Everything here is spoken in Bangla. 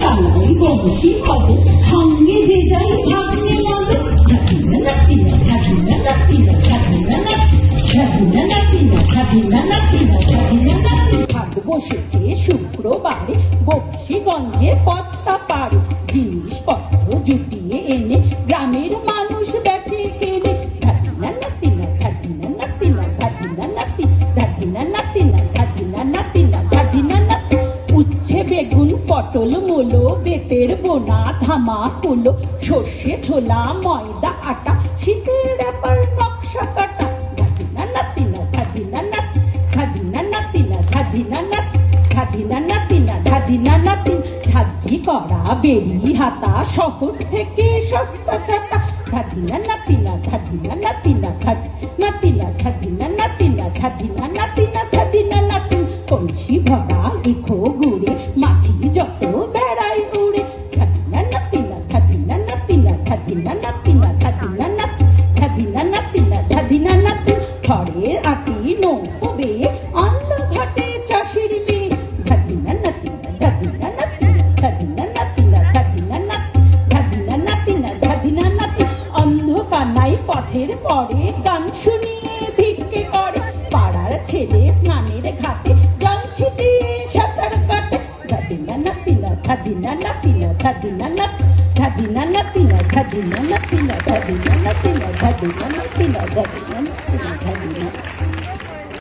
চালাই বংশী হবে সঙ্গে যে যাই ভাগ্নে মনে পত্তা পারে জিনিসপত্র জুটিয়ে পটল মূলো, বেতের বোনা, ধামা কুলো, সর্ষে ছোলা, ময়দা, আটা, শীতের ব্যাপার, নকশা কাটা। করা বেরি হাতা, শহর থেকে সস্তা ছাতা। ধাদিনা নাতিনা ধাদিনা নাতিনা ধাদ নাতিনা ধাদিনা নাতিনা ধাদিনা নাতিনা ধাদিনা নাতিন কলসি ভরা ইখো গুড়ে মাছি পথের পরে গান শুনিয়ে ভিক্ষে করে পাড়ার ছেলে স্নানের ঘাটে la fila, Kadina la fila, Kadina la Kadina la fila, Kadina la fila, Kadina la fila, Kadina la fila, Kadina la fila, Kadina la fila.